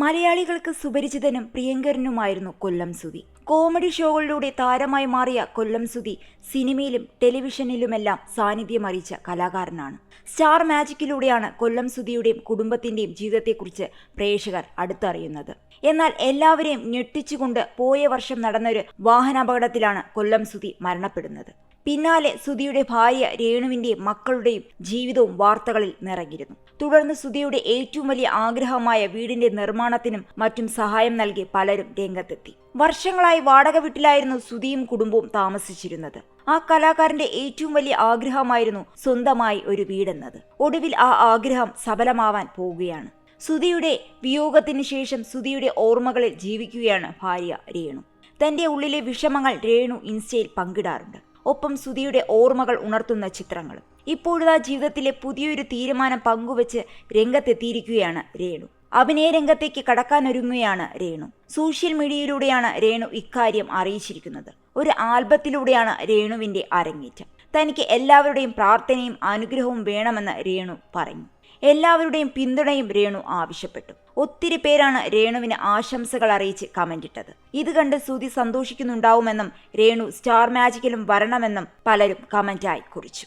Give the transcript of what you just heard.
മലയാളികൾക്ക് സുപരിചിതനും പ്രിയങ്കരനുമായിരുന്നു കൊല്ലം സുധി. കോമഡി ഷോകളിലൂടെ താരമായി മാറിയ കൊല്ലം സുധി സിനിമയിലും ടെലിവിഷനിലുമെല്ലാം സാന്നിധ്യം അറിയിച്ച കലാകാരനാണ്. സ്റ്റാർ മാജിക്കിലൂടെയാണ് കൊല്ലം സുധിയുടെയും കുടുംബത്തിന്റെയും ജീവിതത്തെക്കുറിച്ച് പ്രേക്ഷകർ അടുത്തറിയുന്നത്. എന്നാൽ എല്ലാവരെയും ഞെട്ടിച്ചുകൊണ്ട് പോയ വർഷം നടന്നൊരു വാഹനാപകടത്തിലാണ് കൊല്ലം സുധി മരണപ്പെടുന്നത്. പിന്നാലെ സുധിയുടെ ഭാര്യ രേണുവിന്റെ മക്കളുടെയും ജീവിതവും വാർത്തകളിൽ നിറഞ്ഞിരുന്നു. തുടർന്ന് സുധിയുടെ ഏറ്റവും വലിയ ആഗ്രഹമായ വീടിന്റെ നിർമ്മാണത്തിനും മറ്റും സഹായം നൽകി പലരും രംഗത്തെത്തി. വർഷങ്ങളായി വാടക വീട്ടിലായിരുന്നു സുധിയും കുടുംബവും താമസിച്ചിരുന്നത്. ആ കലാകാരന്റെ ഏറ്റവും വലിയ ആഗ്രഹമായിരുന്നു സ്വന്തമായി ഒരു വീടെന്നത്. ഒടുവിൽ ആ ആഗ്രഹം സഫലമാവാൻ പോവുകയാണ്. സുധിയുടെ വിയോഗത്തിന് ശേഷം സുധിയുടെ ഓർമ്മകളിൽ ജീവിക്കുകയാണ് ഭാര്യ രേണു. തന്റെ ഉള്ളിലെ വിഷമങ്ങൾ രേണു ഇൻസ്റ്റയിൽ പങ്കിടാറുണ്ട്. ഒപ്പം സുധിയുടെ ഓർമ്മകൾ ഉണർത്തുന്ന ചിത്രങ്ങളും ഇപ്പോഴത്തെ ജീവിതത്തിലെ പുതിയൊരു തീരുമാനം പങ്കുവച്ച് രംഗത്തെത്തിയിരിക്കുകയാണ് രേണു. അഭിനയ രംഗത്തേക്ക് കടക്കാനൊരുങ്ങുകയാണ് രേണു. സോഷ്യൽ മീഡിയയിലൂടെയാണ് രേണു ഇക്കാര്യം അറിയിച്ചിരിക്കുന്നത്. ഒരു ആൽബത്തിലൂടെയാണ് രേണുവിന്റെ അരങ്ങേറ്റം. തനിക്ക് എല്ലാവരുടെയും പ്രാർത്ഥനയും അനുഗ്രഹവും വേണമെന്ന് രേണു പറഞ്ഞു. എല്ലാവരുടെയും പിന്തുണയും രേണു ആവശ്യപ്പെട്ടു. ഒത്തിരി പേരാണ് രേണുവിന് ആശംസകൾ അറിയിച്ച് കമന്റിട്ടത് ഇത് കണ്ട് സുതി സന്തോഷിക്കുന്നുണ്ടാവുമെന്നും രേണു സ്റ്റാർ മാജിക്കിലും വരണമെന്നും പലരും കമന്റായി കുറിച്ചു.